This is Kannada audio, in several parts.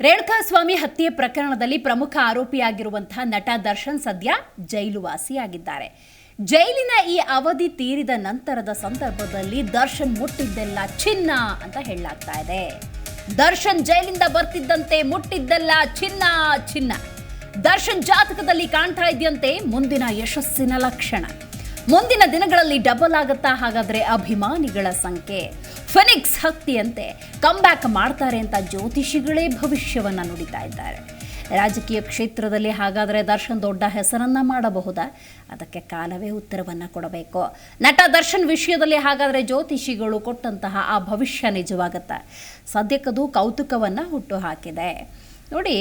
ರೇಣುಕಾಸ್ವಾಮಿ ಹತ್ಯೆ ಪ್ರಕರಣದಲ್ಲಿ ಪ್ರಮುಖ ಆರೋಪಿಯಾಗಿರುವಂತಹ ನಟ ದರ್ಶನ್ ಸದ್ಯ ಜೈಲು ವಾಸಿಯಾಗಿದ್ದಾರೆ ಜೈಲಿನ ಈ ಅವಧಿ ತೀರಿದ ನಂತರದ ಸಂದರ್ಭದಲ್ಲಿ ದರ್ಶನ್ ಮುಟ್ಟಿದ್ದೆಲ್ಲ ಚಿನ್ನ ಅಂತ ಹೇಳಲಾಗ್ತಾ ಇದೆ. ದರ್ಶನ್ ಜೈಲಿಂದ ಬರ್ತಿದ್ದಂತೆ ಮುಟ್ಟಿದ್ದೆಲ್ಲ ಚಿನ್ನ ಚಿನ್ನ. ದರ್ಶನ್ ಜಾತಕದಲ್ಲಿ ಕಾಣ್ತಾ ಇದೆಯಂತೆ ಮುಂದಿನ ಯಶಸ್ಸಿನ ಲಕ್ಷಣ. ಮುಂದಿನ ದಿನಗಳಲ್ಲಿ ಡಬಲ್ ಆಗುತ್ತಾ ಹಾಗಾದ್ರೆ ಅಭಿಮಾನಿಗಳ ಸಂಖ್ಯೆ. ಫೆನಿಕ್ಸ್ ಹಕ್ತಿಯಂತೆ ಕಂಬ್ಯಾಕ್ ಮಾಡ್ತಾರೆ ಅಂತ ಜ್ಯೋತಿಷಿಗಳೇ ಭವಿಷ್ಯವನ್ನು ನುಡಿತಾ ಇದ್ದಾರೆ. ರಾಜಕೀಯ ಕ್ಷೇತ್ರದಲ್ಲಿ ಹಾಗಾದರೆ ದರ್ಶನ್ ದೊಡ್ಡ ಹೆಸರನ್ನು ಮಾಡಬಹುದಾ? ಅದಕ್ಕೆ ಕಾಲವೇ ಉತ್ತರವನ್ನು ಕೊಡಬೇಕು. ನಟ ದರ್ಶನ್ ವಿಷಯದಲ್ಲಿ ಹಾಗಾದರೆ ಜ್ಯೋತಿಷಿಗಳು ಕೊಟ್ಟಂತಹ ಆ ಭವಿಷ್ಯ ನಿಜವಾಗುತ್ತೆ? ಸದ್ಯಕ್ಕದು ಕೌತುಕವನ್ನು ಹುಟ್ಟು ಹಾಕಿದೆ. ನೋಡಿ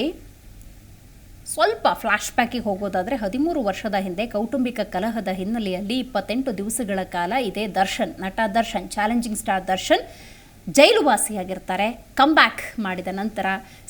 ಸ್ವಲ್ಪ ಫ್ಲಾಶ್ ಬ್ಯಾಕಿಗೆ ಹೋಗೋದಾದರೆ ಹದಿಮೂರು ವರ್ಷದ ಹಿಂದೆ ಕೌಟುಂಬಿಕ ಕಲಹದ ಹಿನ್ನೆಲೆಯಲ್ಲಿ ಇಪ್ಪತ್ತೆಂಟು ದಿವಸಗಳ ಕಾಲ ಇದೇ ದರ್ಶನ್, ನಟ Darshan challenging star Darshan. Jail ವಾಸಿಯಾಗಿರ್ತಾರೆ back ಮಾಡಿದ ನಂತರ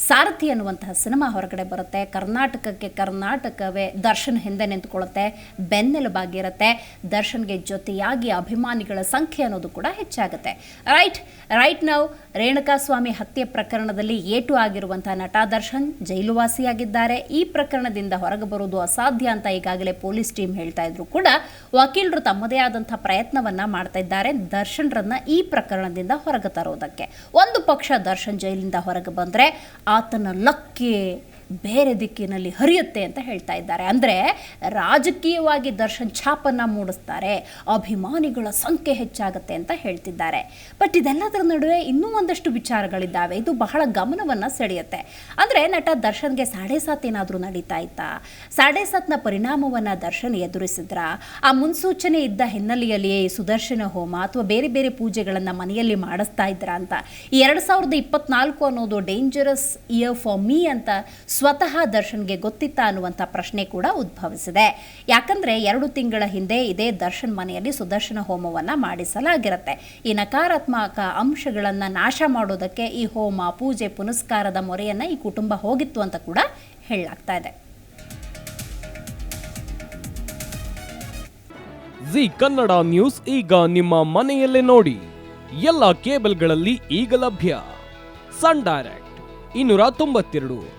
ಸಾರಥಿ ಅನ್ನುವಂತಹ ಸಿನಿಮಾ ಹೊರಗಡೆ ಬರುತ್ತೆ. ಕರ್ನಾಟಕಕ್ಕೆ ಕರ್ನಾಟಕವೇ ದರ್ಶನ್ ಹಿಂದೆ ನಿಂತ್ಕೊಳ್ಳುತ್ತೆ. ಬೆನ್ನೆಲುಬಾಗಿರುತ್ತೆ ದರ್ಶನ್ಗೆ ಜೊತೆಯಾಗಿ ಅಭಿಮಾನಿಗಳ ಸಂಖ್ಯೆ ಅನ್ನೋದು ಕೂಡ ಹೆಚ್ಚಾಗುತ್ತೆ. ರೈಟ್ ರೈಟ್ ನಾವು ರೇಣುಕಾಸ್ವಾಮಿ ಹತ್ಯೆ ಪ್ರಕರಣದಲ್ಲಿ ಏಟು ಆಗಿರುವಂತಹ ನಟ ದರ್ಶನ್ ಜೈಲು ವಾಸಿಯಾಗಿದ್ದಾರೆ ಈ ಪ್ರಕರಣದಿಂದ ಹೊರಗೆ ಬರುವುದು ಅಸಾಧ್ಯ ಅಂತ ಈಗಾಗಲೇ ಪೊಲೀಸ್ ಟೀಮ್ ಹೇಳ್ತಾ ಇದ್ರು ಕೂಡ ವಕೀಲರು ತಮ್ಮದೇ ಆದಂತಹ ಪ್ರಯತ್ನವನ್ನ ಮಾಡ್ತಾ ಇದ್ದಾರೆ. ದರ್ಶನ್ರನ್ನ ಈ ಪ್ರಕರಣದಿಂದ ಹೊರಗೆ ತರೋದಕ್ಕೆ. ಒಂದು ಪಕ್ಷ ದರ್ಶನ್ ಜೈಲಿಂದ ಹೊರಗೆ ಬಂದ್ರೆ ಆತನ ಲಕ್ಕೆ ಬೇರೆ ದಿಕ್ಕಿನಲ್ಲಿ ಹರಿಯುತ್ತೆ ಅಂತ ಹೇಳ್ತಾ ಇದ್ದಾರೆ. ಅಂದರೆ ರಾಜಕೀಯವಾಗಿ ದರ್ಶನ್ ಛಾಪನ್ನು ಮೂಡಿಸ್ತಾರೆ, ಅಭಿಮಾನಿಗಳ ಸಂಖ್ಯೆ ಹೆಚ್ಚಾಗುತ್ತೆ ಅಂತ ಹೇಳ್ತಿದ್ದಾರೆ. ಬಟ್ ಇದೆಲ್ಲದರ ನಡುವೆ ಇನ್ನೂ ಒಂದಷ್ಟು ವಿಚಾರಗಳಿದ್ದಾವೆ. ಇದು ಬಹಳ ಗಮನವನ್ನು ಸೆಳೆಯುತ್ತೆ. ಅಂದರೆ ನಟ ದರ್ಶನ್ಗೆ ಸಾಡೆ ಸಾತ್ ಏನಾದರೂ ನಡೀತಾ ಇತ್ತಾ? ಸಾಡೆ ಸಾತ್ನ ಪರಿಣಾಮವನ್ನು ದರ್ಶನ್ ಎದುರಿಸಿದ್ರ? ಆ ಮುನ್ಸೂಚನೆ ಇದ್ದ ಹಿನ್ನೆಲೆಯಲ್ಲಿಯೇ ಸುದರ್ಶನ ಹೋಮ ಅಥವಾ ಬೇರೆ ಬೇರೆ ಪೂಜೆಗಳನ್ನು ಮನೆಯಲ್ಲಿ ಮಾಡಿಸ್ತಾ ಇದ್ರ ಅಂತ? ಈ ಎರಡು ಸಾವಿರದ ಇಪ್ಪತ್ನಾಲ್ಕು ಅನ್ನೋದು ಡೇಂಜರಸ್ ಇಯರ್ ಫಾರ್ ಮೀ ಅಂತ ಸ್ವತಃ ದರ್ಶನ್ಗೆ ಗೊತ್ತಿತ್ತ ಅನ್ನುವಂಥ ಪ್ರಶ್ನೆ ಕೂಡ ಉದ್ಭವಿಸಿದೆ. ಯಾಕಂದರೆ ಎರಡು ತಿಂಗಳ ಹಿಂದೆ ಇದೇ ದರ್ಶನ್ ಮನೆಯಲ್ಲಿ ಸುದರ್ಶನ ಹೋಮವನ್ನು ಮಾಡಿಸಲಾಗಿರುತ್ತೆ. ಈ ನಕಾರಾತ್ಮಕ ಅಂಶಗಳನ್ನು ನಾಶ ಮಾಡೋದಕ್ಕೆ ಈ ಹೋಮ, ಪೂಜೆ, ಪುನಸ್ಕಾರದ ಮೊರೆಯನ್ನು ಈ ಕುಟುಂಬ ಹೋಗಿತ್ತು ಅಂತ ಕೂಡ ಹೇಳಲಾಗ್ತಾ ಇದೆ. ಜಿ ಕನ್ನಡ ನ್ಯೂಸ್ ಈಗ ನಿಮ್ಮ ಮನೆಯಲ್ಲೇ ನೋಡಿ. ಎಲ್ಲ ಕೇಬಲ್ಗಳಲ್ಲಿ ಈಗ ಲಭ್ಯ. ಸನ್ ಡೈರೆಕ್ಟ್ ಇನ್ನೂರ ತೊಂಬತ್ತೆರಡು.